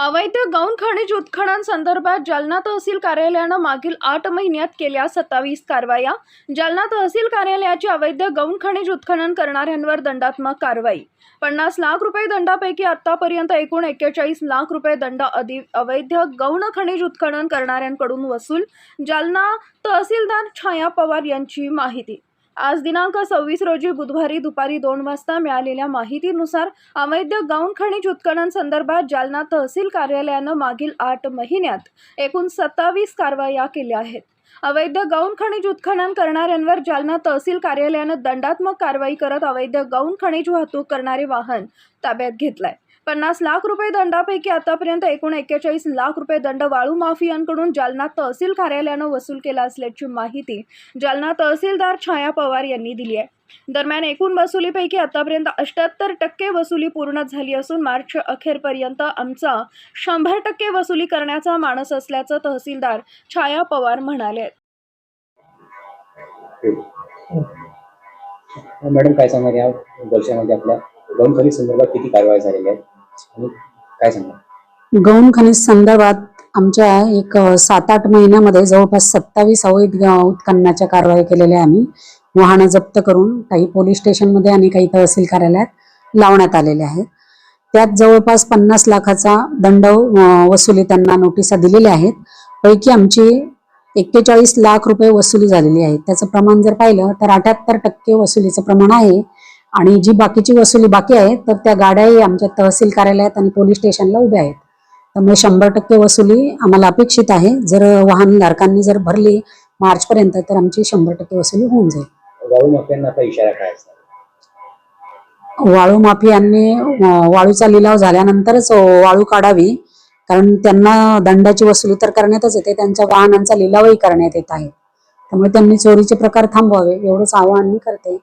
अवैध गौण खनिज उत्खननासंदर्भात जालना तहसील कार्यालयानं मागील आठ महिन्यात केल्या सत्तावीस कारवाया. जालना तहसील कार्यालयाची अवैध गौण खनिज उत्खनन करणाऱ्यांवर दंडात्मक कारवाई. पन्नास लाख रुपये दंडापैकी आतापर्यंत एकूण एक्केचाळीस लाख रुपये दंड अधि अवैध गौण खनिज उत्खनन करणाऱ्यांकडून वसूल. जालना तहसीलदार छाया पवार यांची माहिती. आज दिनांक सव्वीस रोजी बुधवारी दुपारी दोन वाजता मिळालेल्या माहितीनुसार अवैध गौण खनिज उत्खनन संदर्भात जालना तहसील कार्यालयानं मागील आठ महिन्यात एकूण सत्तावीस कारवाया केल्या आहेत. अवैध गौण खनिज उत्खनन करणाऱ्यांवर जालना तहसील कार्यालयानं दंडात्मक कारवाई करत अवैध गौण खनिज वाहतूक करणारे वाहन ताब्यात घेतलंय. पन्नास लाख रुपये दंडापैकी आतापर्यंत एकूण एक्केचाळीस लाख रुपये दंड वाळू माफियांकडून जालना तहसील कार्यालयानं वसूल केला असल्याची माहिती जालना तहसीलदार छाया पवार यांनी दिली आहे. दरम्यान एकूण वसुलीपैकी आतापर्यंत अष्ट्याहत्तर टक्के वसुली पूर्ण झाली असून मार्च अखेरपर्यंत आमचा शंभर टक्के वसुली करण्याचा मानस असल्याचं तहसीलदार छाया पवार म्हणाले मॅडम काय सांगणार या वर्षामध्ये आपल्या दोन खनिज संदर्भात किती कारवाई झालेली आहे? काय सांगा गौण खनिज संदर्भात आमच्या एक सात आठ महिन्यामध्ये जवळपास सत्तावीस अवैध उत्खननाच्या कारवाई केलेल्या आम्ही. वाहनं जप्त करून काही पोलीस स्टेशनमध्ये आणि काही तहसील कार्यालयात लावण्यात आलेले आहेत. त्यात जवळपास पन्नास लाखाचा दंड वसुली त्यांना नोटिसा दिलेल्या आहेत. पैकी आमची एक्केचाळीस लाख रुपये वसुली झालेली आहे. त्याचं प्रमाण जर पाहिलं तर अठ्याहत्तर टक्के वसुलीचं प्रमाण आहे. आणि जी बाकीची वसुली बाकी आहे तर त्या गाड्याही आमच्या तहसील कार्यालयात आणि पोलीस स्टेशनला उभ्या आहेत. त्यामुळे शंभर टक्के वसुली आम्हाला अपेक्षित आहे. जर वाहनधारकांनी जर भरली मार्चपर्यंत तर आमची शंभर टक्के वसुली होऊन जाईल. वाळू माफियांना आता इशारा काय असणार? वाळू माफियांनी वाळूचा लिलाव झाल्यानंतरच वाळू काढावी. कारण त्यांना दंडाची वसुली तर करण्यातच येते. त्यांच्या वाहनांचा लिलावही करण्यात येत आहे. त्यामुळे त्यांनी चोरीचे प्रकार थांबवावे. एवढंच आवाहन मी करते.